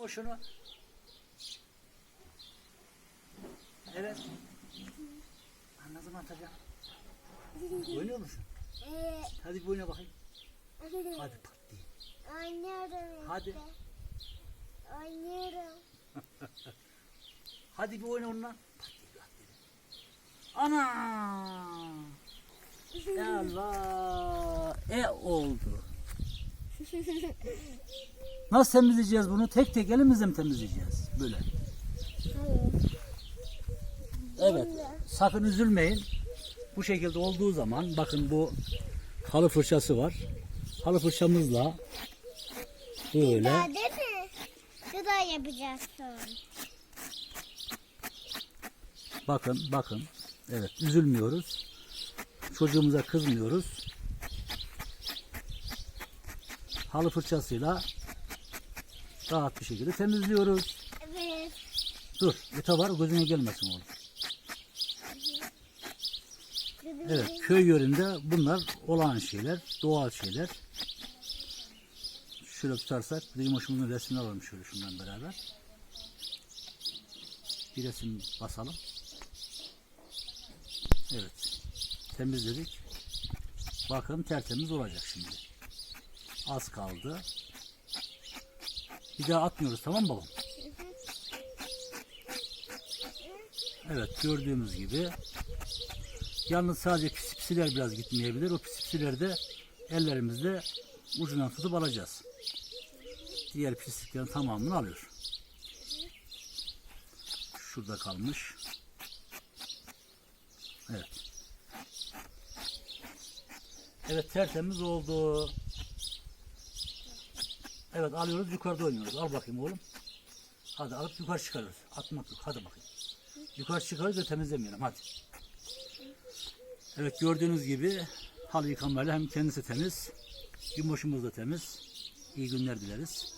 Boşunu. Evet. Zaman atacağım? Oynuyor musun? Evet. Hadi bir oyna bakayım. Hadi pat diye. Oynuyorum. Hadi. işte. Oynuyorum. Hadi bir oyna onunla. Pat diye at dedi. Ana! Allah! E oldu. Nasıl temizleyeceğiz bunu? Tek tek elimizle mi temizleyeceğiz? Böyle. Evet. Sakın üzülmeyin. Bu şekilde olduğu zaman bakın bu halı fırçası var. Halı fırçamızla böyle Daha değil mi? Gıda yapacağız sonra. bakın bakın. Evet üzülmüyoruz. Çocuğumuza kızmıyoruz. Halı fırçasıyla rahat bir şekilde temizliyoruz. Evet. Dur, ete var gözüne gelmesin oğlum. Evet, köy yöründe bunlar olağan şeyler, doğal şeyler. Şöyle tutarsak, Limoşumuzun resmini alalım şöyle şundan beraber. Bir resim basalım. Evet, temizledik. Bakın tertemiz olacak şimdi. Az kaldı. Bir daha atmıyoruz tamam mı babam? Evet gördüğümüz gibi yalnız sadece pis pisiler biraz gitmeyebilir. O pis pisileri de ellerimizle ucundan tutup alacağız. Diğer pisliklerin tamamını alıyor. Şurada kalmış. Evet. Evet tertemiz oldu. Evet alıyoruz yukarıda oynuyoruz. Al bakayım oğlum. Hadi alıp yukarı çıkarıyoruz. Atmak yok. Hadi bakayım. Yukarı çıkarız da temizlemeyelim hadi. Evet gördüğünüz gibi halı yıkamayla hem kendisi temiz, yumuşumuz da temiz. İyi günler dileriz.